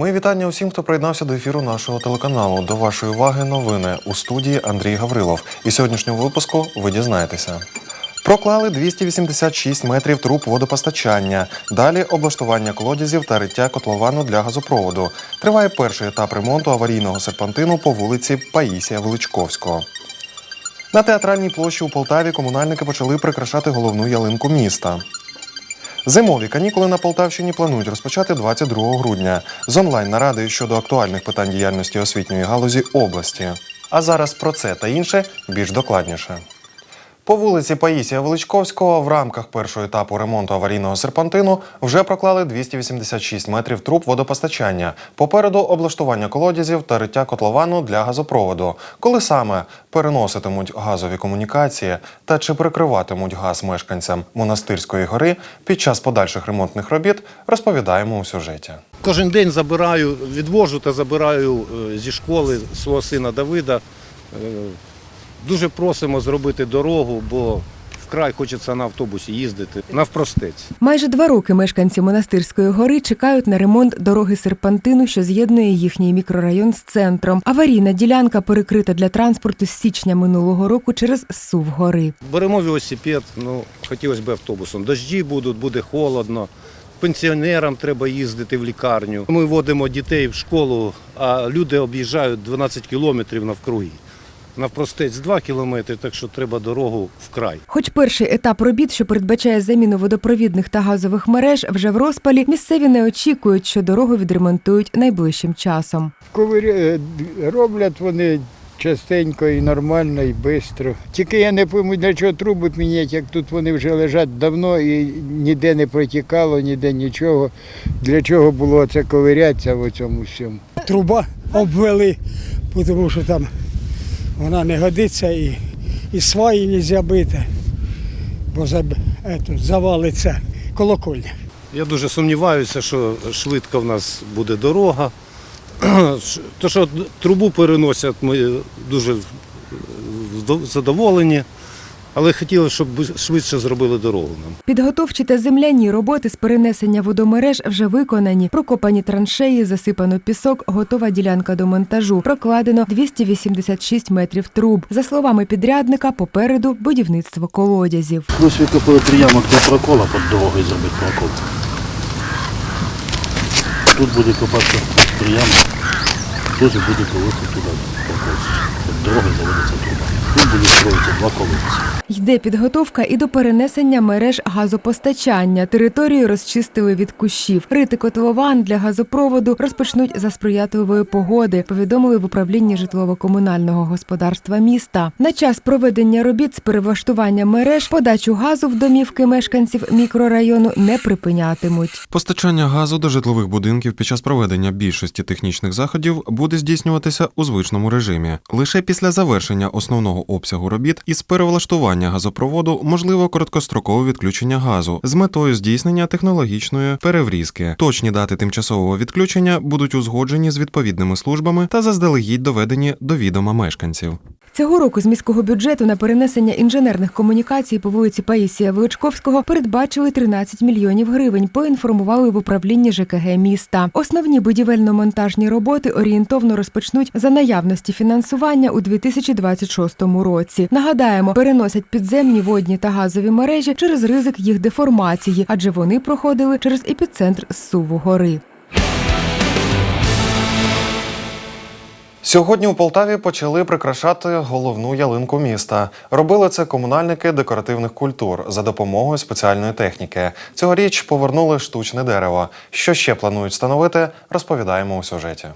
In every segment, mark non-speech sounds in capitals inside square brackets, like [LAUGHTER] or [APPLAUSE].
Мої вітання усім, хто приєднався до ефіру нашого телеканалу. До вашої уваги новини у студії Андрій Гаврилов. І сьогоднішнього випуску ви дізнаєтеся. Проклали 286 метрів труб водопостачання. Далі облаштування колодязів та риття котловану для газопроводу. Триває перший етап ремонту аварійного серпантину по вулиці Паїсія Величковського. На театральній площі у Полтаві комунальники почали прикрашати головну ялинку міста. Зимові канікули на Полтавщині планують розпочати 22 грудня з онлайн-наради щодо актуальних питань діяльності освітньої галузі області. А зараз про це та інше більш докладніше. По вулиці Паїсія Величковського в рамках першого етапу ремонту аварійного серпантину вже проклали 286 метрів труб водопостачання. Попереду облаштування колодязів та риття котловану для газопроводу. Коли саме переноситимуть газові комунікації та чи прикриватимуть газ мешканцям монастирської гори під час подальших ремонтних робіт, розповідаємо у сюжеті. Кожен день забираю, відвожу та забираю е, зі школи свого сина Давида. Дуже просимо зробити дорогу, бо вкрай хочеться на автобусі їздити навпростець. Майже два роки мешканці монастирської гори чекають на ремонт дороги серпантину, що з'єднує їхній мікрорайон з центром. Аварійна ділянка перекрита для транспорту з січня минулого року через сув гори. Беремо велосипед, ну хотілося б автобусом. Дожді будуть, буде холодно. Пенсіонерам треба їздити в лікарню. Ми водимо дітей в школу, а люди об'їжджають 12 кілометрів навкруги. Навпростець 2 кілометри, так що треба дорогу вкрай. Хоч перший етап робіт, що передбачає заміну водопровідних та газових мереж, вже в розпалі, місцеві не очікують, що дорогу відремонтують найближчим часом. Ковиря... е, Роблять вони частенько і нормально, і швидко. Тільки я не пойму, для чого труби міняти, як тут вони вже лежать давно і ніде не протікало, ніде нічого. Для чого було це ковирятися в цьому всьому? труба обвели, тому що там вона не годиться і, і сваї не бити, бо завалиться колокольня. Я дуже сумніваюся, що швидко в нас буде дорога. [CLEARS THROAT] То, що трубу переносять, ми дуже задоволені, але хотіли, щоб швидше зробили дорогу нам. Підготовчі та земляні роботи з перенесення водомереж вже виконані. Прокопані траншеї, засипано пісок, готова ділянка до монтажу. Прокладено 286 метрів труб. За словами підрядника, попереду будівництво колодязів. Плюс викопали три ямок для прокола під дорогою зробити прокол. Тут буде копатися три ямки, тут буде колоти туди прокол. Під дорогою заводиться труба. Тут буде строїтися два колодці. Йде підготовка і до перенесення мереж газопостачання. Територію розчистили від кущів. Рити котлован для газопроводу розпочнуть за сприятливої погоди. Повідомили в управлінні житлово-комунального господарства міста. На час проведення робіт з перевлаштування мереж подачу газу в домівки мешканців мікрорайону не припинятимуть. Постачання газу до житлових будинків під час проведення більшості технічних заходів буде здійснюватися у звичному режимі. Лише після завершення основного обсягу робіт із перевлаштування газопроводу можливо короткострокове відключення газу з метою здійснення технологічної переврізки. Точні дати тимчасового відключення будуть узгоджені з відповідними службами та заздалегідь доведені до відома мешканців. Цього року з міського бюджету на перенесення інженерних комунікацій по вулиці Паїсія Величковського передбачили 13 мільйонів гривень. Поінформували в управлінні ЖКГ міста. Основні будівельно-монтажні роботи орієнтовно розпочнуть за наявності фінансування у 2026 році. Нагадаємо, переносять підземні водні та газові мережі через ризик їх деформації, адже вони проходили через епіцентр зсуву гори. Сьогодні у Полтаві почали прикрашати головну ялинку міста. Робили це комунальники декоративних культур за допомогою спеціальної техніки. Цьогоріч повернули штучне дерево. Що ще планують встановити, розповідаємо у сюжеті.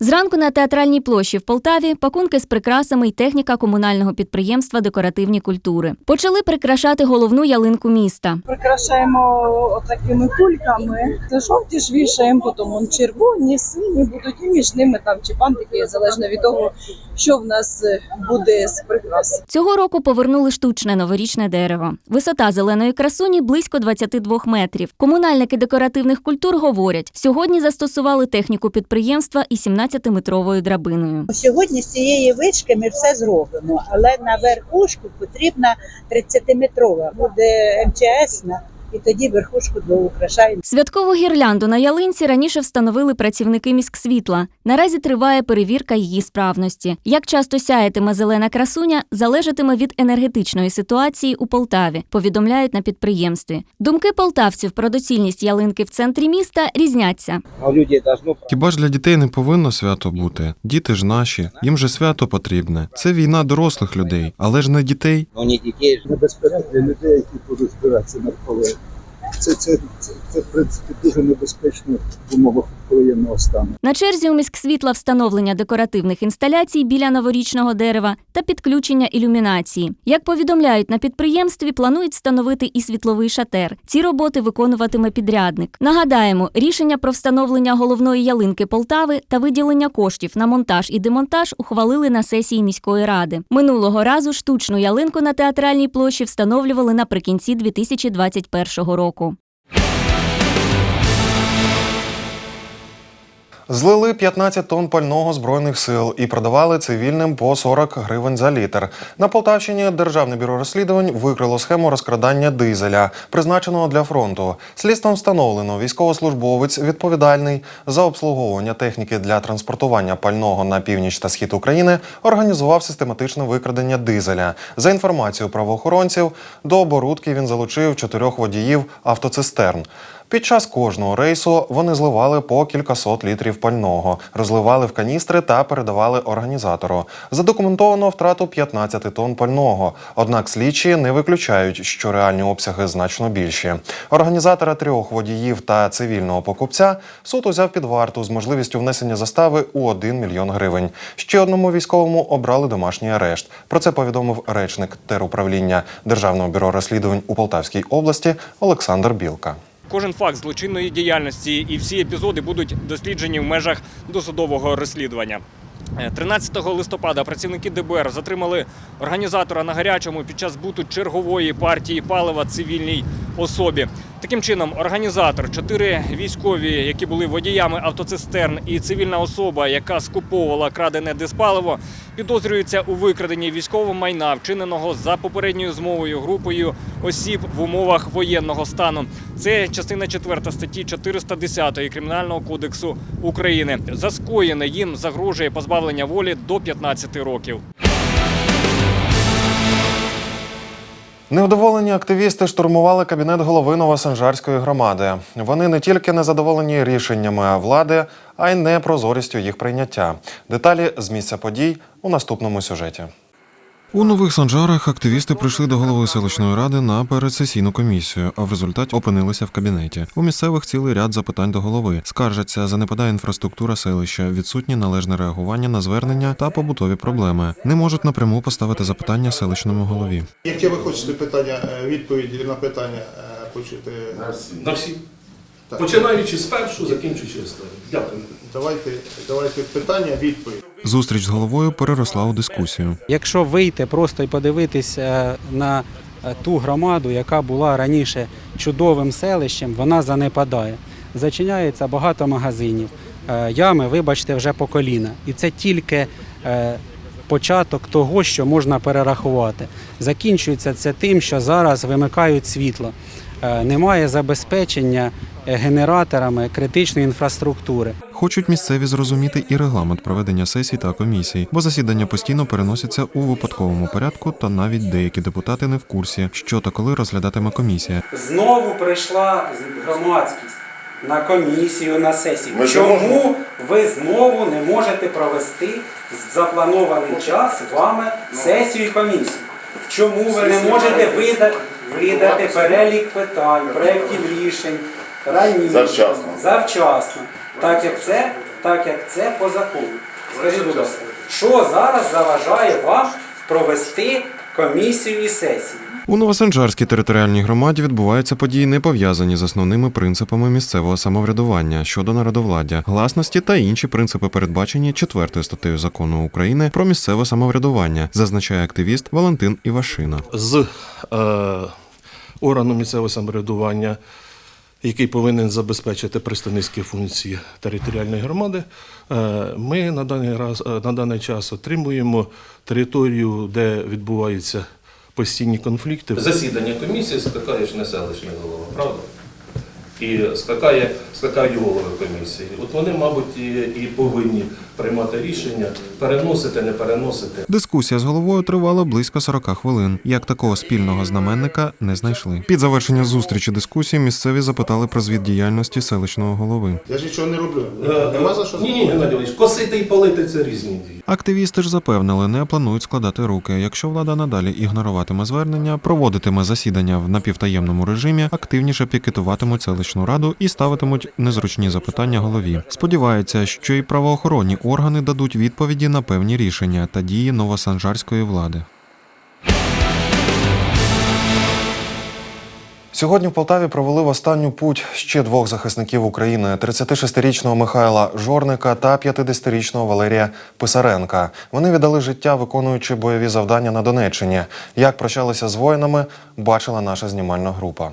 Зранку на театральній площі в Полтаві пакунки з прикрасами й техніка комунального підприємства Декоративні культури почали прикрашати головну ялинку міста. прикрашаємо отакими кульками. Це жовті ж вішаємо, потім он червоні, сині будуть і між ними там чи бантики, залежно від того, що в нас е, буде з прикрас. Цього року повернули штучне новорічне дерево. Висота зеленої красуні близько 22 метрів. Комунальники декоративних культур говорять, сьогодні застосували техніку підприємства і 17-метровою драбиною. Сьогодні з цієї вишки ми все зробимо, але на верхушку потрібна 30-метрова. Буде МЧС, і тоді верхушку доукрашаємо. Святкову гірлянду на ялинці раніше встановили працівники міськсвітла. Наразі триває перевірка її справності. Як часто сяятиме зелена красуня, залежатиме від енергетичної ситуації у Полтаві, повідомляють на підприємстві. Думки полтавців про доцільність ялинки в центрі міста різняться. Хіба ж для дітей не повинно свято бути? Діти ж наші, їм же свято потрібне. Це війна дорослих людей, але ж не дітей. небезпека для людей, які будуть збиратися навколо. Це, це, це, це, в принципі, дуже небезпечно в умовах воєнного стану. На черзі у міськсвітла встановлення декоративних інсталяцій біля новорічного дерева та підключення ілюмінації. Як повідомляють на підприємстві, планують встановити і світловий шатер. Ці роботи виконуватиме підрядник. Нагадаємо, рішення про встановлення головної ялинки Полтави та виділення коштів на монтаж і демонтаж ухвалили на сесії міської ради. Минулого разу штучну ялинку на театральній площі встановлювали наприкінці 2021 року. Злили 15 тонн пального збройних сил і продавали цивільним по 40 гривень за літр. На Полтавщині Державне бюро розслідувань викрило схему розкрадання дизеля, призначеного для фронту. Слідством встановлено військовослужбовець відповідальний за обслуговування техніки для транспортування пального на північ та схід України організував систематичне викрадення дизеля. За інформацією правоохоронців, до оборудки він залучив чотирьох водіїв автоцистерн. Під час кожного рейсу вони зливали по кількасот літрів пального, розливали в каністри та передавали організатору. Задокументовано втрату 15 тонн пального. Однак слідчі не виключають, що реальні обсяги значно більші. Організатора трьох водіїв та цивільного покупця суд узяв під варту з можливістю внесення застави у 1 мільйон гривень. Ще одному військовому обрали домашній арешт. Про це повідомив речник теруправління Державного бюро розслідувань у Полтавській області Олександр Білка. Кожен факт злочинної діяльності і всі епізоди будуть досліджені в межах досудового розслідування. Е, 13 листопада працівники ДБР затримали організатора на гарячому під час буту чергової партії палива цивільній особі. Таким чином, організатор, чотири військові, які були водіями автоцистерн, і цивільна особа, яка скуповувала крадене диспаливо, підозрюються у викраденні військового майна, вчиненого за попередньою змовою групою осіб в умовах воєнного стану. Це частина 4 статті 410 Кримінального кодексу України. За скоєне їм загрожує позбавлення волі до 15 років. Невдоволені активісти штурмували кабінет голови Новосанжарської громади. Вони не тільки не задоволені рішеннями влади, а й непрозорістю їх прийняття. Деталі з місця подій у наступному сюжеті. У нових санжарах активісти прийшли до голови селищної ради на передсесійну комісію, а в результаті опинилися в кабінеті. У місцевих цілий ряд запитань до голови. Скаржаться, занепадає інфраструктура селища, відсутнє належне реагування на звернення та побутові проблеми. Не можуть напряму поставити запитання селищному голові. Яке ви хочете питання, е, відповіді на питання е, почути? На всі. на Так. Починаючи з першого, закінчуючи останнім. Дякую. Давайте, давайте питання, відповідь. Зустріч з головою переросла у дискусію. Якщо вийти просто і подивитись е, на е, ту громаду, яка була раніше чудовим селищем, вона занепадає. Зачиняється багато магазинів, е, ями, вибачте, вже по коліна. І це тільки початок того, що можна перерахувати. Закінчується це тим, що зараз вимикають світло. Е, Немає забезпечення е, генераторами критичної інфраструктури. Хочуть місцеві зрозуміти і регламент проведення сесій та комісій, бо засідання постійно переносяться у випадковому порядку, та навіть деякі депутати не в курсі, що та коли розглядатиме комісія. Знову прийшла громадськість на комісію, на сесію. Ми Чому ви знову не можете провести в запланований час вами сесію і комісію? Чому ви не можете видати, видати перелік питань, проєктів рішень раніше, Завчасно. завчасно, так як це, так як це по закону? Скажіть, будь ласка, що зараз заважає вам провести комісію і сесію? У Новосанжарській територіальній громаді відбуваються події, не пов'язані з основними принципами місцевого самоврядування щодо народовладдя, гласності та інші принципи, передбачені четвертою статтею закону України про місцеве самоврядування, зазначає активіст Валентин Івашина. З е, органу місцевого самоврядування, який повинен забезпечити представницькі функції територіальної громади, е, ми на даний, раз, е, на даний час отримуємо територію, де відбуваються постійні конфлікти. Засідання комісії скликаєш не селищний голова. правда? І скакає, скакають голови комісії. От вони, мабуть, і, і повинні приймати рішення, переносити, не переносити. Дискусія з головою тривала близько 40 хвилин. Як такого спільного знаменника не знайшли. Під завершення зустрічі дискусії місцеві запитали про звіт діяльності селищного голови. Я ж нічого не роблю. Нема за що Ні, ні, Геннадій Іванович, косити і палити це різні дії. Активісти ж запевнили, не планують складати руки. Якщо влада надалі ігноруватиме звернення, проводитиме засідання в напівтаємному режимі, активніше пікетуватимуть селищну раду і ставитимуть незручні запитання голові. Сподіваються, що і правоохоронні органи дадуть відповіді на певні рішення та дії новосанжарської влади. Сьогодні в Полтаві провели в останню путь ще двох захисників України: 36-річного Михайла Жорника та 50-річного Валерія Писаренка. Вони віддали життя, виконуючи бойові завдання на Донеччині. Як прощалися з воїнами, бачила наша знімальна група.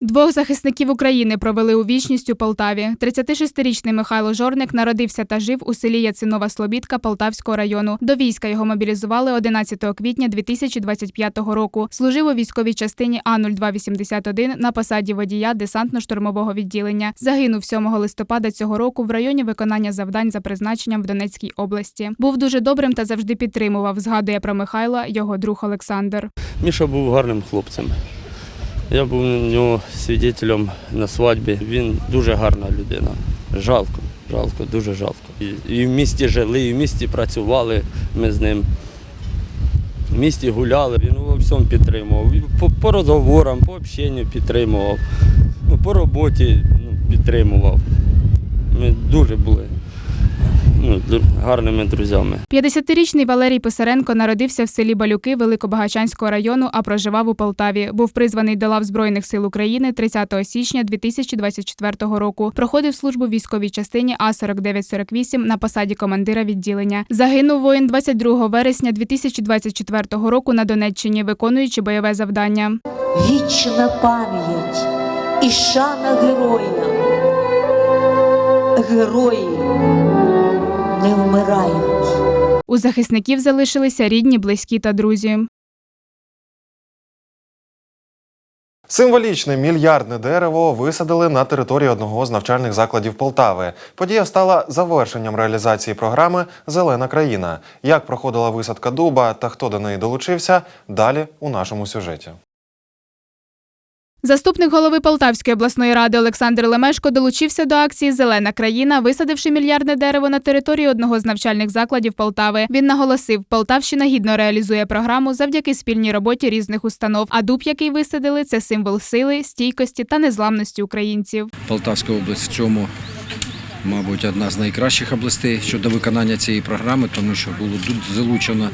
Двох захисників України провели у вічність у Полтаві. 36-річний Михайло Жорник народився та жив у селі Яцинова Слобідка Полтавського району. До війська його мобілізували 11 квітня 2025 року. Служив у військовій частині А-0281 на посаді водія десантно-штурмового відділення. Загинув 7 листопада цього року в районі виконання завдань за призначенням в Донецькій області. Був дуже добрим та завжди підтримував. Згадує про Михайла його друг Олександр. Міша був гарним хлопцем. Я був у нього свідетелем на свадьбі. Він дуже гарна людина. Жалко, жалко, дуже жалко. І, в місті жили, і в місті працювали ми з ним. В місті гуляли, він у всьому підтримував. По, по розговорам, по общенню підтримував. Ну, по роботі ну, підтримував. Ми дуже були ну, гарними друзями. 50-річний Валерій Писаренко народився в селі Балюки Великобагачанського району, а проживав у Полтаві. Був призваний до лав Збройних сил України 30 січня 2024 року. Проходив службу в військовій частині А-4948 на посаді командира відділення. Загинув воїн 22 вересня 2024 року на Донеччині, виконуючи бойове завдання. Вічна пам'ять і шана героям. Герої не вмирають. У захисників залишилися рідні, близькі та друзі. Символічне мільярдне дерево висадили на території одного з навчальних закладів Полтави. Подія стала завершенням реалізації програми Зелена країна. Як проходила висадка дуба та хто до неї долучився, далі у нашому сюжеті. Заступник голови Полтавської обласної ради Олександр Лемешко долучився до акції Зелена країна, висадивши мільярдне дерево на території одного з навчальних закладів Полтави. Він наголосив, Полтавщина гідно реалізує програму завдяки спільній роботі різних установ. А дуб, який висадили, це символ сили, стійкості та незламності українців. Полтавська область в цьому, мабуть, одна з найкращих областей щодо виконання цієї програми, тому що було тут залучено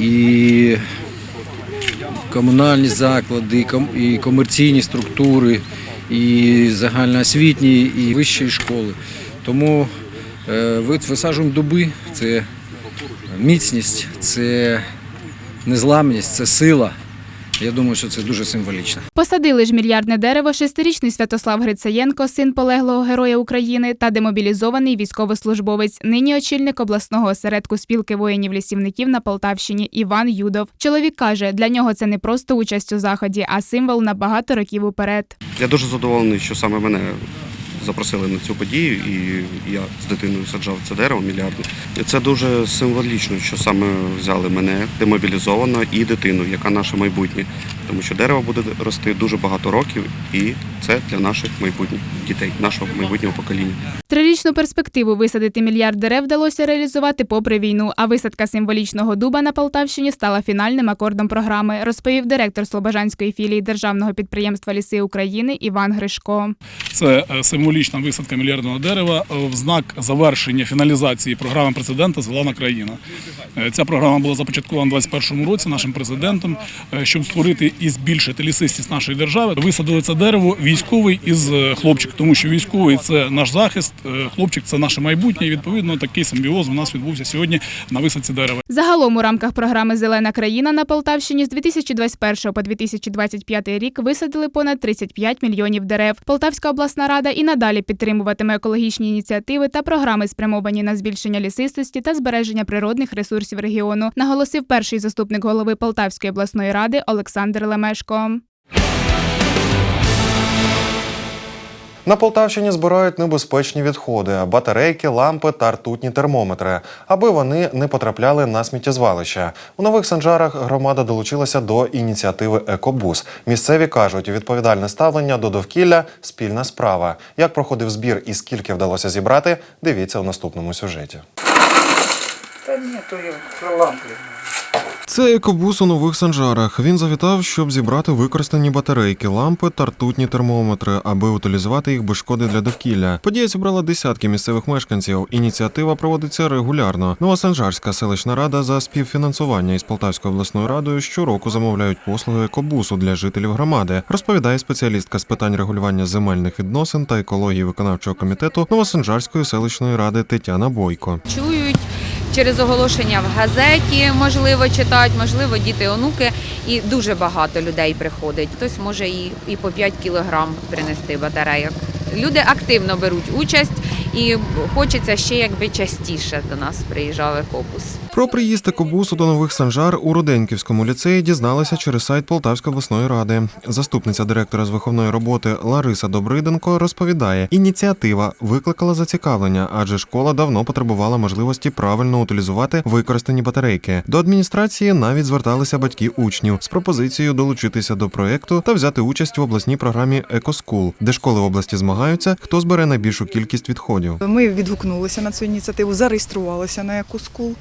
і комунальні заклади, і комерційні структури, і загальноосвітні, і вищі школи. Тому е, висаджуємо дуби це міцність, це незламність, це сила. Я думаю, що це дуже символічно. Посадили ж мільярдне дерево шестирічний Святослав Грицаєнко, син полеглого героя України, та демобілізований військовослужбовець, нині очільник обласного осередку спілки воїнів-лісівників на Полтавщині Іван Юдов. Чоловік каже, для нього це не просто участь у заході, а символ на багато років уперед. Я дуже задоволений, що саме мене запросили на цю подію, і я з дитиною саджав це дерево мільярдне. Це дуже символічно, що саме взяли мене демобілізовано і дитину, яка наше майбутнє. Тому що дерево буде рости дуже багато років, і це для наших майбутніх дітей, нашого майбутнього покоління. Трирічну перспективу висадити мільярд дерев вдалося реалізувати попри війну. А висадка символічного дуба на Полтавщині стала фінальним акордом програми, розповів директор Слобожанської філії державного підприємства Ліси України Іван Гришко. Це е, символічна висадка мільярдного дерева е, в знак завершення фіналізації програми президента Зелена країна. Е, Ця програма була започаткована у 2021 році нашим президентом, щоб створити і збільшити лісистість нашої держави. Висадили це дерево військовий із е, хлопчик, тому що військовий це наш захист, е, хлопчик це наше майбутнє. І відповідно такий симбіоз у нас відбувся сьогодні на висадці дерева. Загалом у рамках програми Зелена країна на Полтавщині з 2021 по 2025 рік висадили понад 35 мільйонів дерев. Полтавська обласна рада і надалі підтримуватиме екологічні ініціативи та програми, спрямовані на збільшення лісистості та збереження природних ресурсів регіону, наголосив перший заступник голови Полтавської обласної ради Олександр Лемешко. На Полтавщині збирають небезпечні відходи, батарейки, лампи та ртутні термометри, аби вони не потрапляли на сміттєзвалище. У нових санжарах громада долучилася до ініціативи Екобус. Місцеві кажуть, відповідальне ставлення до довкілля спільна справа. Як проходив збір і скільки вдалося зібрати, дивіться у наступному сюжеті. Та ні, то я лампи. Це екобус у нових санжарах. Він завітав, щоб зібрати використані батарейки, лампи та ртутні термометри, аби утилізувати їх без шкоди для довкілля. Подія зібрала десятки місцевих мешканців. Ініціатива проводиться регулярно. Новосанжарська селищна рада за співфінансування із Полтавською обласною радою щороку замовляють послуги екобусу для жителів громади. Розповідає спеціалістка з питань регулювання земельних відносин та екології виконавчого комітету Новосанжарської селищної ради Тетяна Бойко. Через оголошення в газеті, можливо, читають, можливо, діти, онуки, і дуже багато людей приходить. Хтось може і, і по 5 кілограм принести батарейок. Люди активно беруть участь і хочеться ще якби частіше до нас приїжджав екобус. Про приїзд екобусу до нових санжар у Руденьківському ліцеї дізналися через сайт Полтавської обласної ради. Заступниця директора з виховної роботи Лариса Добриденко розповідає, ініціатива викликала зацікавлення, адже школа давно потребувала можливості правильно утилізувати використані батарейки. До адміністрації навіть зверталися батьки учнів з пропозицією долучитися до проекту та взяти участь в обласній програмі «Екоскул», де школи області змагаються, хто збере найбільшу кількість відходів. Ми відгукнулися на цю ініціативу, зареєструвалися на EcoSchool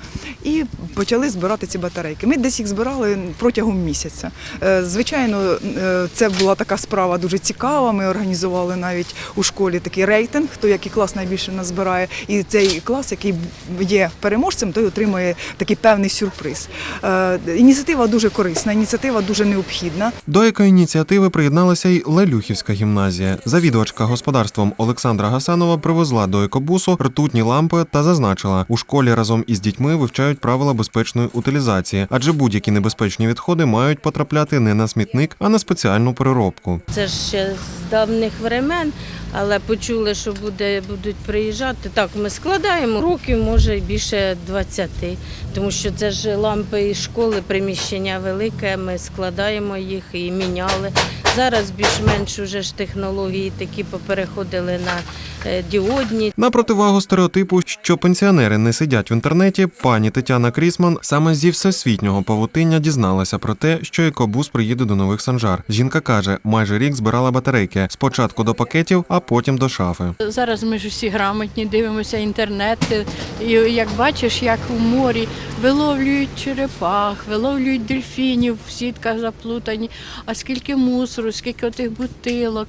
і почали збирати ці батарейки. Ми десь їх збирали протягом місяця. Е, Звичайно, е, це була така справа дуже цікава. Ми організували навіть у школі такий рейтинг, хто який клас найбільше назбирає. І цей клас, який є переможцем, той отримує такий певний сюрприз. Е, Ініціатива дуже корисна, ініціатива дуже необхідна. До екоініціативи приєдналася й Лелюхівська гімназія. Завідувачка господарством Олександра Гасанова привезла до екобусу ртутні лампи та зазначила, у школі разом із дітьми вивчають правила безпечної утилізації, адже будь-які небезпечні відходи мають потрапляти не на смітник, а на спеціальну переробку. Це ж ще з давніх времен, але почули, що буде, будуть приїжджати. Так, ми складаємо років, може більше 20, тому що це ж лампи із школи, приміщення велике, ми складаємо їх і міняли. Зараз більш-менш уже ж технології такі попереходили на е, діодні. На противагу стереотипу, що пенсіонери не сидять в інтернеті, пані Тетяна Крісман саме зі всесвітнього павутиння дізналася про те, що екобус приїде до нових санжар. Жінка каже, майже рік збирала батарейки спочатку до пакетів, а потім до шафи. Зараз ми ж усі грамотні, дивимося інтернет. І як бачиш, як у морі виловлюють черепах, виловлюють дельфінів, в сітках заплутані. А скільки мусору, скільки отих бутилок.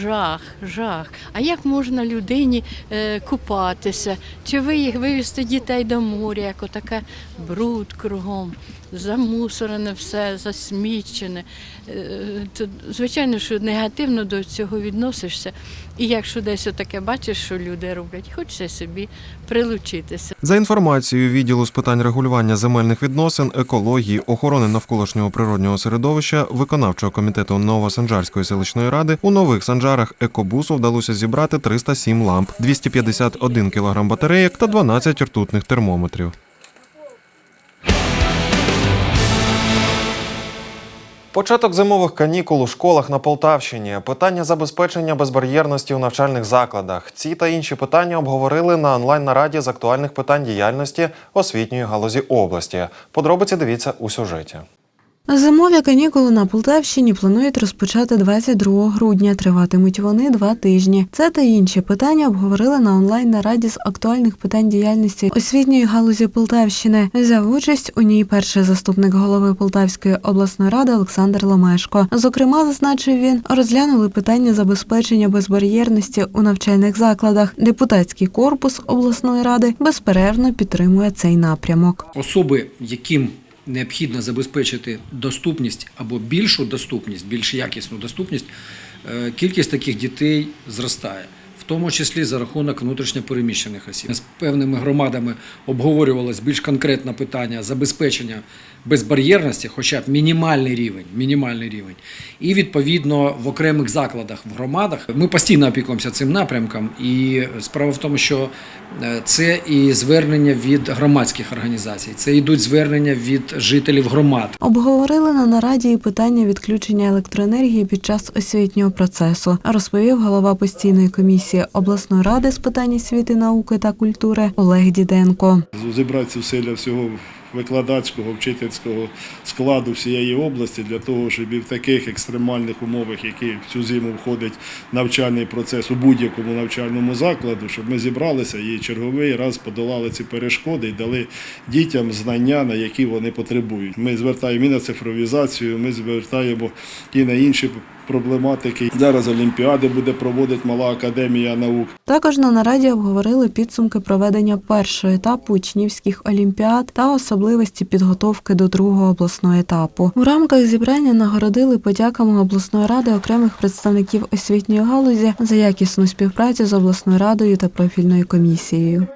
Жах, жах. А як можна людині е, купатися? Чи ви, їх вивезти дітей до моря, як отаке бруд кругом, замусорене все, засмічене. Е, то, звичайно, що негативно до цього відносишся. І якщо десь отаке бачиш, що люди роблять, хочеться собі прилучитися. За інформацією відділу з питань регулювання земельних відносин, екології, охорони навколишнього природнього середовища, виконавчого комітету Новосанжарської селищної ради у нових санжарах екобусу вдалося зібрати 307 ламп, 251 кг батарейок та 12 ртутних термометрів. Початок зимових канікул у школах на Полтавщині, питання забезпечення безбар'єрності у навчальних закладах. Ці та інші питання обговорили на онлайн-нараді з актуальних питань діяльності освітньої галузі області. Подробиці дивіться у сюжеті. Зимові канікули на Полтавщині планують розпочати 22 грудня. Триватимуть вони два тижні. Це та інші питання обговорили на онлайн-нараді з актуальних питань діяльності освітньої галузі Полтавщини. Взяв участь у ній перший заступник голови Полтавської обласної ради Олександр Ломешко. Зокрема, зазначив він, розглянули питання забезпечення безбар'єрності у навчальних закладах. Депутатський корпус обласної ради безперервно підтримує цей напрямок. Особи, яким необхідно забезпечити доступність або більшу доступність, більш якісну доступність, е, кількість таких дітей зростає. Тому числі за рахунок внутрішньопереміщених осіб. З певними громадами обговорювалось більш конкретне питання забезпечення безбар'єрності, хоча б мінімальний рівень, мінімальний рівень. І відповідно в окремих закладах в громадах ми постійно опікуємося цим напрямком. І справа в тому, що е, це і звернення від громадських організацій, це йдуть звернення від жителів громад. Обговорили на нараді і питання відключення електроенергії під час освітнього процесу, розповів голова постійної комісії обласної ради з питань освіти, науки та культури Олег Діденко. зібрати зусилля всього викладацького, вчительського складу всієї області для того, щоб і в таких екстремальних умовах, які в цю зиму входить навчальний процес у будь-якому навчальному закладу, щоб ми зібралися і черговий раз подолали ці перешкоди і дали дітям знання, на які вони потребують. Ми звертаємо і на цифровізацію, ми звертаємо і на інші проблематики. Зараз Олімпіади буде проводити мала академія наук. Також на нараді обговорили підсумки проведення першого етапу учнівських олімпіад та особливості підготовки до другого обласного етапу. У рамках зібрання нагородили подяками обласної ради окремих представників освітньої галузі за якісну співпрацю з обласною радою та профільною комісією.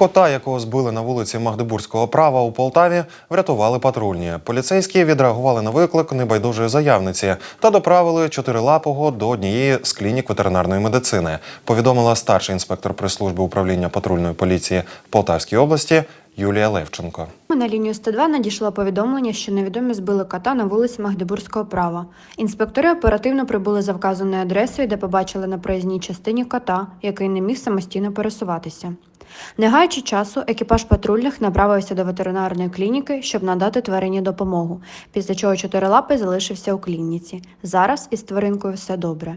Кота, якого збили на вулиці Магдебурзького права у Полтаві, врятували патрульні. Поліцейські відреагували на виклик небайдужої заявниці та доправили чотирилапого до однієї з клінік ветеринарної медицини. Повідомила старший інспектор прес-служби управління патрульної поліції в Полтавській області Юлія Левченко. На лінію 102 надійшло повідомлення, що невідомі збили кота на вулиці Магдебурзького права. Інспектори оперативно прибули за вказаною адресою, де побачили на проїзній частині кота, який не міг самостійно пересуватися. Не гаючи часу, екіпаж патрульних направився до ветеринарної клініки, щоб надати тварині допомогу, після чого чотирилапий залишився у клініці. Зараз із тваринкою все добре.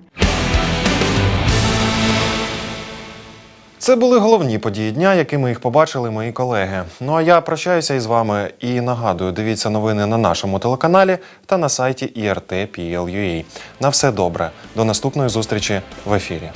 Це були головні події дня, якими їх побачили мої колеги. Ну а я прощаюся із вами і нагадую, дивіться новини на нашому телеканалі та на сайті IRT.PL.UA. На все добре. До наступної зустрічі в ефірі.